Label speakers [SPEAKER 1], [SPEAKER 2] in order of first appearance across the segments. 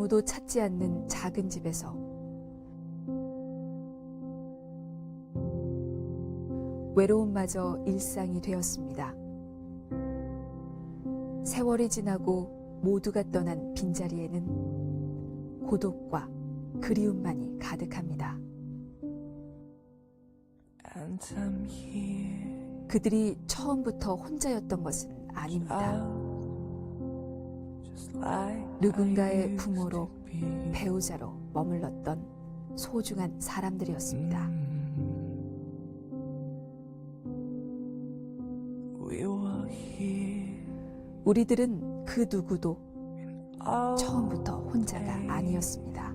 [SPEAKER 1] 아무도 찾지 않는 작은 집에서 외로움마저 일상이 되었습니다. 세월이 지나고 모두가 떠난 빈자리에는 고독과 그리움만이 가득합니다. 그들이 처음부터 혼자였던 것은 아닙니다. 누군가의 부모로. 배우자로 머물렀던 소중한 사람들이었습니다. 우리들은 그 누구도 처음부터 혼자가 아니었습니다.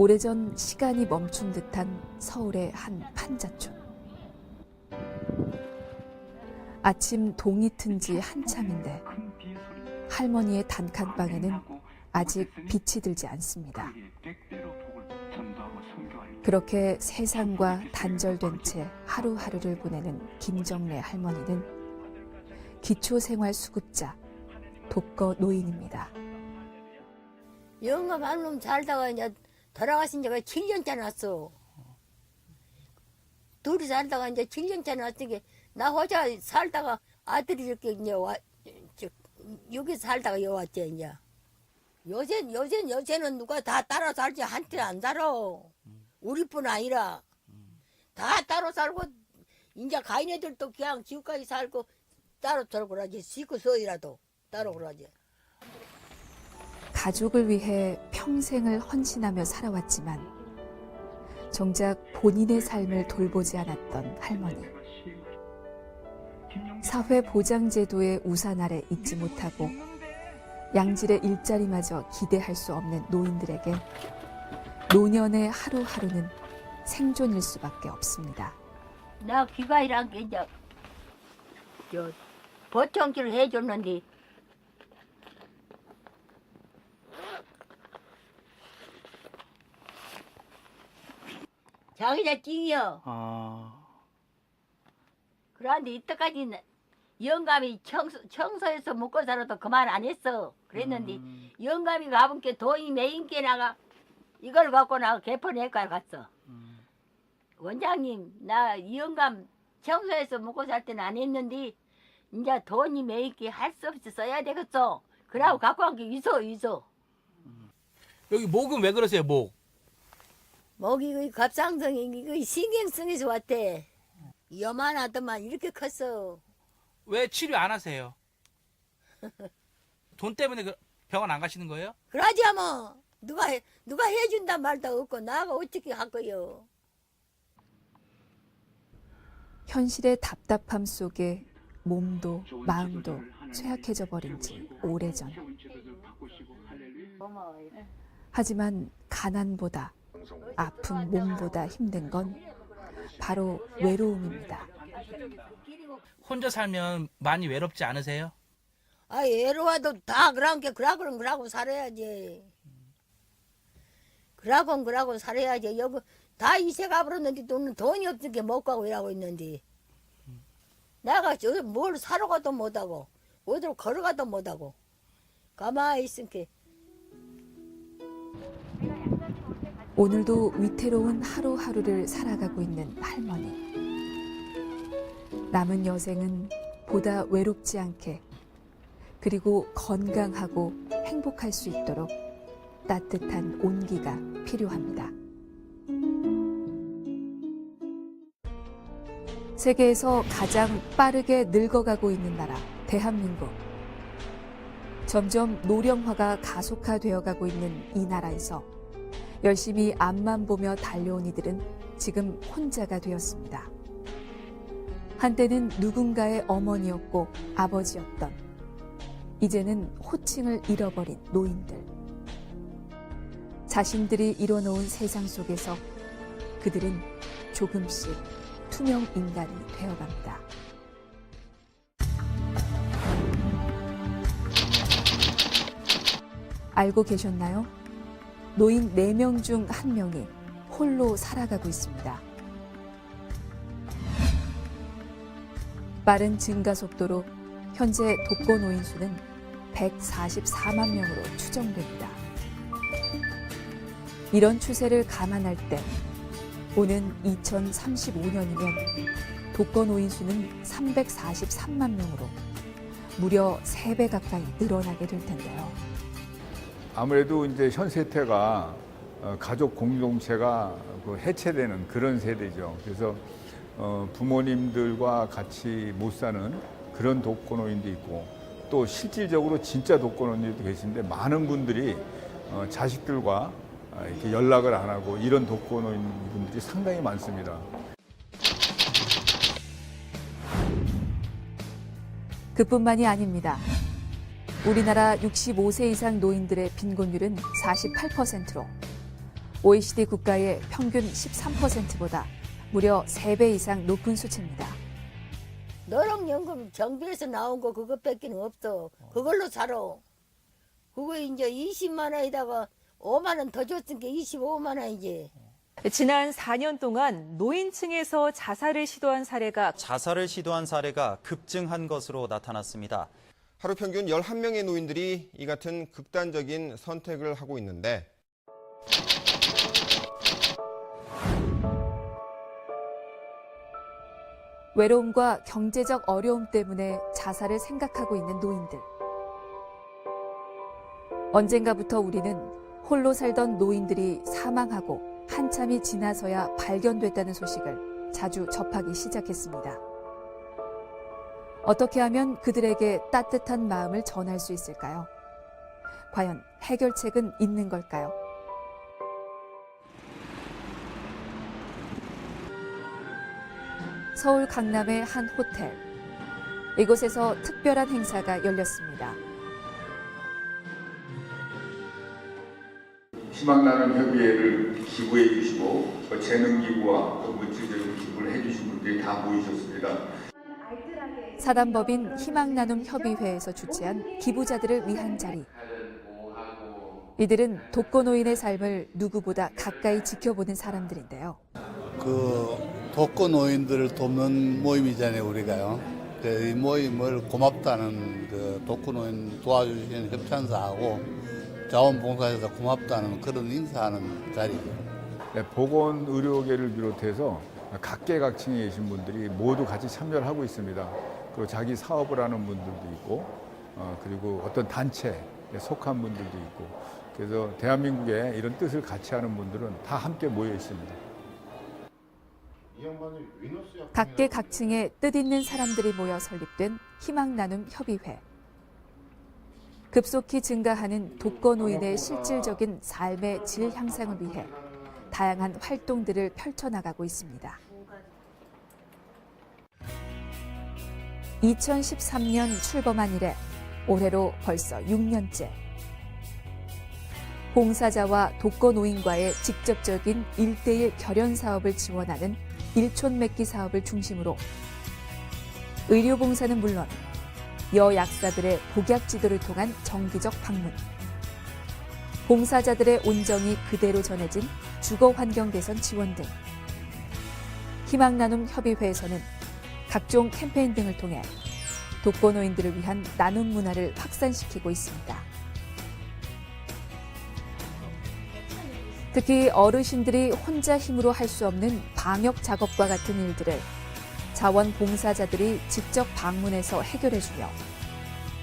[SPEAKER 1] 오래전 시간이 멈춘 듯한 서울의 한 판자촌. 아침 동이 튼 지 한참인데 할머니의 단칸방에는 아직 빛이 들지 않습니다. 그렇게 세상과 단절된 채 하루하루를 보내는 김정래 할머니는 기초생활 수급자, 독거 노인입니다.
[SPEAKER 2] 영감 한놈 살다가 이제 돌아가신 지가 7년째 났어. 둘이 살다가 이제 7년째 났으니 나 혼자 살다가 아들이 이렇게 이제 와, 저, 여기 살다가 여 왔지 이제. 요새 요새 요새는 누가 다 따로 살지 한테 안 살아. 우리뿐 아니라 다 따로 살고 이제 가인 애들도 그냥 지금까지 살고 따로 살고 그러지. 시고 서이라도 따로 그러지.
[SPEAKER 1] 가족을 위해 평생을 헌신하며 살아왔지만 정작 본인의 삶을 돌보지 않았던 할머니. 사회 보장 제도의 우산 아래 있지 못하고 양질의 일자리마저 기대할 수 없는 노인들에게 노년의 하루하루는 생존일 수밖에 없습니다.
[SPEAKER 2] 나 귀가이란 게 이제 저 보청기를 해줬는데 자기가 찡이요.
[SPEAKER 3] 아,
[SPEAKER 2] 그런데 이때까지 영감이 청소, 청소해서 먹고 살아도 그만 안 했어. 그랬는데
[SPEAKER 3] 음,
[SPEAKER 2] 영감이 가본 게 돈이 메인 게 나가 이걸 갖고 나가 개판외과 갔어.
[SPEAKER 3] 음.
[SPEAKER 2] 원장님, 나이 영감 청소해서 먹고 살 때는 안 했는데, 이제 돈이 매있게 할수 없이 써야 되겠어. 그러고 갖고 간게 있어, 있어.
[SPEAKER 3] 여기 목은 왜 그러세요, 목?
[SPEAKER 2] 먹이 그 갑상선이 이거 신경성에서 왔대. 요만하더만 이렇게 컸어.
[SPEAKER 3] 왜 치료 안 하세요? 돈 때문에 그 병원 안 가시는 거예요?
[SPEAKER 2] 그러지 뭐 누가 해, 누가 해준다 말도 없고 나가 어떻게 할 거요.
[SPEAKER 1] 현실의 답답함 속에 몸도 마음도 쇠약해져 버린 지 오래전. 하지만 가난보다 아픈 몸보다 힘든 건 바로 외로움입니다.
[SPEAKER 3] 혼자 살면 많이 외롭지 않으세요?
[SPEAKER 2] 아 애로와도 다 그런 게 그러고는 그러고 살아야지. 그러고 그러고 살아야지. 여기 다 이세 가 버렸는데 돈은 돈이 없으니까 못 가고 일하고 있는데. 내가 저뭘 사러 가도 못하고 어디로 걸어가도 못하고 가만히 있으니까
[SPEAKER 1] 오늘도 위태로운 하루하루를 살아가고 있는 할머니. 남은 여생은 보다 외롭지 않게 그리고 건강하고 행복할 수 있도록 따뜻한 온기가 필요합니다. 세계에서 가장 빠르게 늙어가고 있는 나라, 대한민국. 점점 노령화가 가속화되어 가고 있는 이 나라에서 열심히 앞만 보며 달려온 이들은 지금 혼자가 되었습니다. 한때는 누군가의 어머니였고 아버지였던 이제는 호칭을 잃어버린 노인들. 자신들이 이뤄놓은 세상 속에서 그들은 조금씩 투명 인간이 되어갑니다. 알고 계셨나요? 노인 4명 중 1명이 홀로 살아가고 있습니다. 빠른 증가 속도로 현재 독거 노인 수는 144만 명으로 추정됩니다. 이런 추세를 감안할 때 오는 2035년이면 독거 노인 수는 343만 명으로 무려 3배 가까이 늘어나게 될 텐데요.
[SPEAKER 4] 아무래도 이제 현 세태가 어, 가족 공동체가 그 해체되는 그런 세대죠. 그래서 어, 부모님들과 같이 못 사는 그런 독거노인도 있고 또 실질적으로 진짜 독거노인도 계신데 많은 분들이 어, 자식들과 아, 이렇게 연락을 안 하고 이런 독거노인 분들이 상당히 많습니다.
[SPEAKER 1] 그뿐만이 아닙니다. 우리나라 65세 이상 노인들의 빈곤율은 48%로 OECD 국가의 평균 13%보다 무려 3배 이상 높은 수치입니다.
[SPEAKER 2] 노령연금 정비에서 나온 거 그것밖에 없어. 그걸로 살아. 그거 이제 20만 원에다가 5만 원 더 줬던 게 25만 원이지.
[SPEAKER 5] 지난 4년 동안 노인층에서 자살을 시도한 사례가
[SPEAKER 6] 자살을 시도한 사례가 급증한 것으로 나타났습니다.
[SPEAKER 7] 하루 평균 11명의 노인들이 이 같은 극단적인 선택을 하고 있는데
[SPEAKER 1] 외로움과 경제적 어려움 때문에 자살을 생각하고 있는 노인들. 언젠가부터 우리는 홀로 살던 노인들이 사망하고 한참이 지나서야 발견됐다는 소식을 자주 접하기 시작했습니다. 어떻게 하면 그들에게 따뜻한 마음을 전할 수 있을까요? 과연 해결책은 있는 걸까요? 서울 강남의 한 호텔. 이곳에서 특별한 행사가 열렸습니다.
[SPEAKER 4] 희망나는 협의회를 기부해 주시고 또 재능 기부와 또 물질적인 기부를 해 주신 분들이 다 모이셨습니다.
[SPEAKER 1] 사단법인 희망나눔 협의회에서 주최한 기부자들을 위한 자리. 이들은 독거노인의 삶을 누구보다 가까이 지켜보는 사람들인데요.
[SPEAKER 8] 그 독거 노인들을 돕는 모임이잖아요 우리가요. 그 이 모임을 고맙다는 그 독거 노인 도와주시는 협찬사하고 자원봉사에서 고맙다는 그런 인사하는 자리죠.
[SPEAKER 4] 네, 보건 의료계를 비롯해서 각계각층에 계신 분들이 모두 같이 참여를 하고 있습니다. 그리고 자기 사업을 하는 분들도 있고, 어, 그리고 어떤 단체에 속한 분들도 있고, 그래서 대한민국에 이런 뜻을 같이 하는 분들은 다 함께 모여 있습니다.
[SPEAKER 1] 각계각층의 뜻있는 사람들이 모여 설립된 희망 나눔 협의회. 급속히 증가하는 독거 노인의 실질적인 삶의 질 향상을 위해 다양한 활동들을 펼쳐나가고 있습니다. 2013년 출범한 이래 올해로 벌써 6년째. 봉사자와 독거노인과의 직접적인 일대일 결연 사업을 지원하는 일촌 맺기 사업을 중심으로 의료봉사는 물론 여약사들의 복약 지도를 통한 정기적 방문, 봉사자들의 온정이 그대로 전해진 주거 환경 개선 지원 등 희망 나눔 협의회에서는 각종 캠페인 등을 통해 독거노인들을 위한 나눔 문화를 확산시키고 있습니다. 특히 어르신들이 혼자 힘으로 할 수 없는 방역 작업과 같은 일들을 자원봉사자들이 직접 방문해서 해결해주며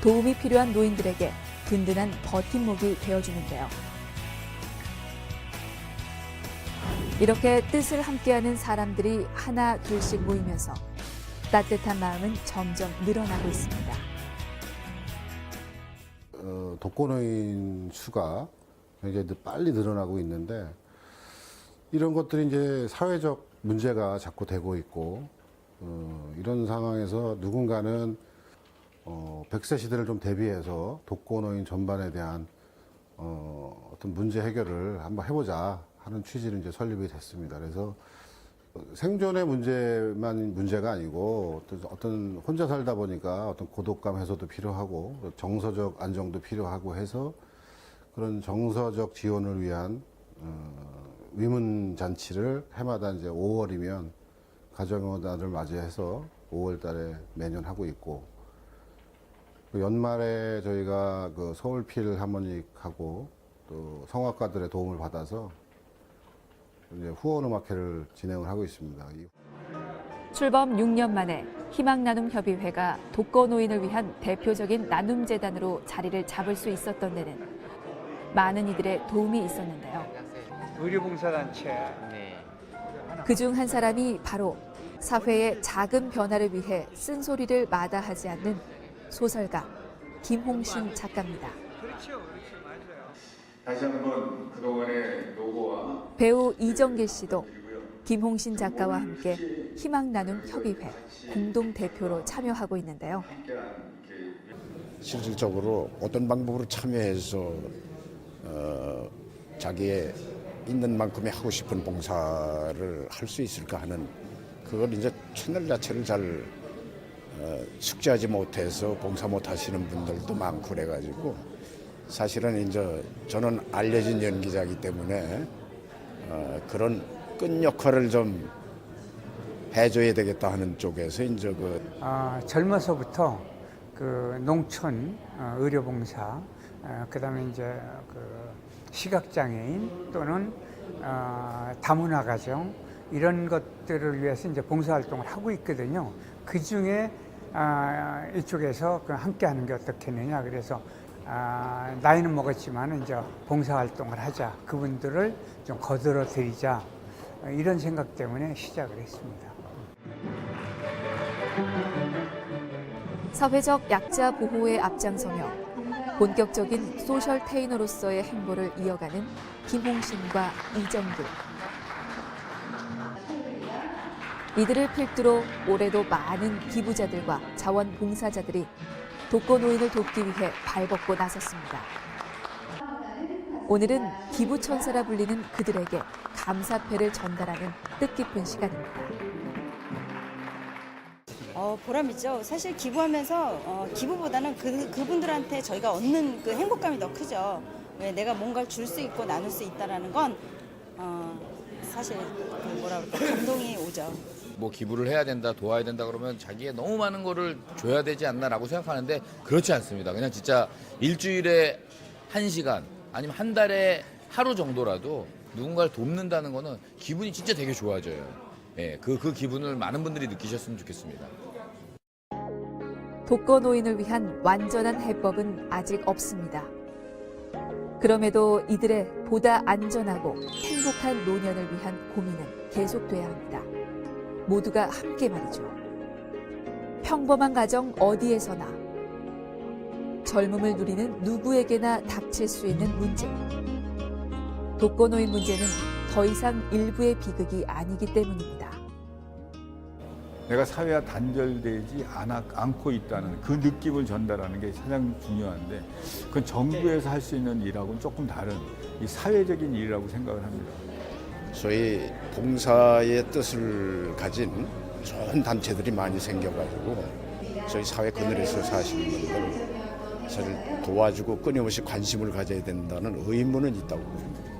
[SPEAKER 1] 도움이 필요한 노인들에게 든든한 버팀목이 되어주는데요. 이렇게 뜻을 함께하는 사람들이 하나 둘씩 모이면서 따뜻한 마음은 점점 늘어나고 있습니다.
[SPEAKER 9] 어, 독거노인 수가 굉장히 늘- 빨리 늘어나고 있는데 이런 것들이 이제 사회적 문제가 자꾸 되고 있고 어, 이런 상황에서 누군가는 어, 100세 시대를 좀 대비해서 독거노인 전반에 대한 어, 어떤 문제 해결을 한번 해보자 하는 취지로 이제 설립이 됐습니다. 그래서 생존의 문제만 문제가 아니고 어떤- 혼자 살다 보니까 어떤 고독감 해소도 필요하고 정서적 안정도 필요하고 해서 그런 정서적 지원을 위한 어, 위문 잔치를 해마다 이제 5월이면 가정의날을 맞이해서 5월달에 매년 하고 있고 그 연말에 저희가 그 서울 필 하모닉하고 또 성악가들의 도움을 받아서 후원 음악회를 진행을 하고 있습니다. 이
[SPEAKER 1] 출범 6년 만에 희망 나눔 협의회가 독거 노인을 위한 대표적인 나눔 재단으로 자리를 잡을 수 있었던 데는 많은 이들의 도움이 있었는데요.
[SPEAKER 10] 의료봉사단체
[SPEAKER 1] 그중 한 사람이 바로 사회의 작은 변화를 위해 쓴소리를 마다하지 않는 소설가 김홍신 작가입니다.
[SPEAKER 4] 다시 한번 그동안의 노고와
[SPEAKER 1] 배우 이정길 씨도 김홍신 작가와 함께 희망 나눔 협의회 공동 대표로 참여하고 있는데요.
[SPEAKER 11] 실질적으로 어떤 방법으로 참여해서 어, 자기의 있는 만큼의 하고 싶은 봉사를 할 수 있을까 하는 그걸 이제 채널 자체를 잘 어, 숙지하지 못해서 봉사 못 하시는 분들도 많고 그래가지고 사실은 이제 저는 알려진 연기자이기 때문에 어, 그런 끈 역할을 좀 해줘야 되겠다 하는 쪽에서 이제 그
[SPEAKER 10] 어, 젊어서부터 그 농촌 어, 의료봉사 어, 그다음에 이제 그 시각장애인 또는 어, 다문화 가정 이런 것들을 위해서 이제 봉사활동을 하고 있거든요. 그 중에 아, 이쪽에서 그 함께하는 게 어떻겠느냐 그래서 아, 나이는 먹었지만 이제 봉사활동을 하자 그분들을 좀 거들어 드리자 어, 이런 생각 때문에 시작을 했습니다.
[SPEAKER 1] 사회적 약자 보호에 앞장서며 본격적인 소셜 테이너로서의 행보를 이어가는 김홍신과 이정길. 이들을 필두로 올해도 많은 기부자들과 자원봉사자들이 독거 노인을 돕기 위해 발벗고 나섰습니다. 오늘은 기부천사라 불리는 그들에게 감사패를 전달하는 뜻깊은 시간입니다.
[SPEAKER 12] 어, 보람있죠. 사실 기부하면서 어, 기부보다는 그, 그분들한테 저희가 얻는 그 행복감이 더 크죠. 왜 내가 뭔가를 줄 수 있고 나눌 수 있다라는 건 어, 사실 그 뭐라 그럴까 감동이 오죠.
[SPEAKER 13] 뭐 기부를 해야 된다, 도와야 된다 그러면 자기의 너무 많은 거를 줘야 되지 않나라고 생각하는데 그렇지 않습니다. 그냥 진짜 일주일에 한 시간 아니면 한 달에 하루 정도라도 누군가를 돕는다는 거는 기분이 진짜 되게 좋아져요. 예, 그, 그 기분을 많은 분들이 느끼셨으면 좋겠습니다.
[SPEAKER 1] 독거 노인을 위한 완전한 해법은 아직 없습니다. 그럼에도 이들의 보다 안전하고 행복한 노년을 위한 고민은 계속돼야 합니다. 모두가 함께 말이죠. 평범한 가정 어디에서나 젊음을 누리는 누구에게나 닥칠 수 있는 문제. 독거노인 문제는 더 이상 일부의 비극이 아니기 때문입니다.
[SPEAKER 4] 내가 사회와 단절되지 않고 있다는 그 느낌을 전달하는 게 가장 중요한데 그건 정부에서 할 수 있는 일하고는 조금 다른 이 사회적인 일이라고 생각을 합니다.
[SPEAKER 11] 소위 봉사의 뜻을 가진 좋은 단체들이 많이 생겨가지고 저희 사회 그늘에서 사시는 분들 사실 도와주고 끊임없이 관심을 가져야 된다는 의무는 있다고 봅니다.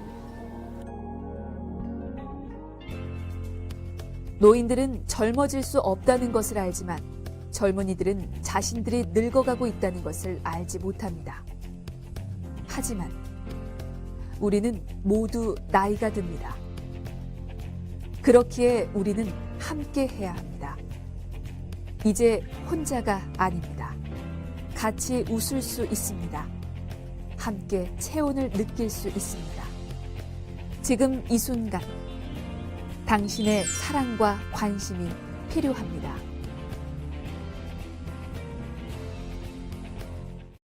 [SPEAKER 1] 노인들은 젊어질 수 없다는 것을 알지만 젊은이들은 자신들이 늙어가고 있다는 것을 알지 못합니다. 하지만 우리는 모두 나이가 듭니다. 그렇기에 우리는 함께 해야 합니다. 이제 혼자가 아닙니다. 같이 웃을 수 있습니다. 함께 체온을 느낄 수 있습니다. 지금 이 순간 당신의 사랑과 관심이 필요합니다.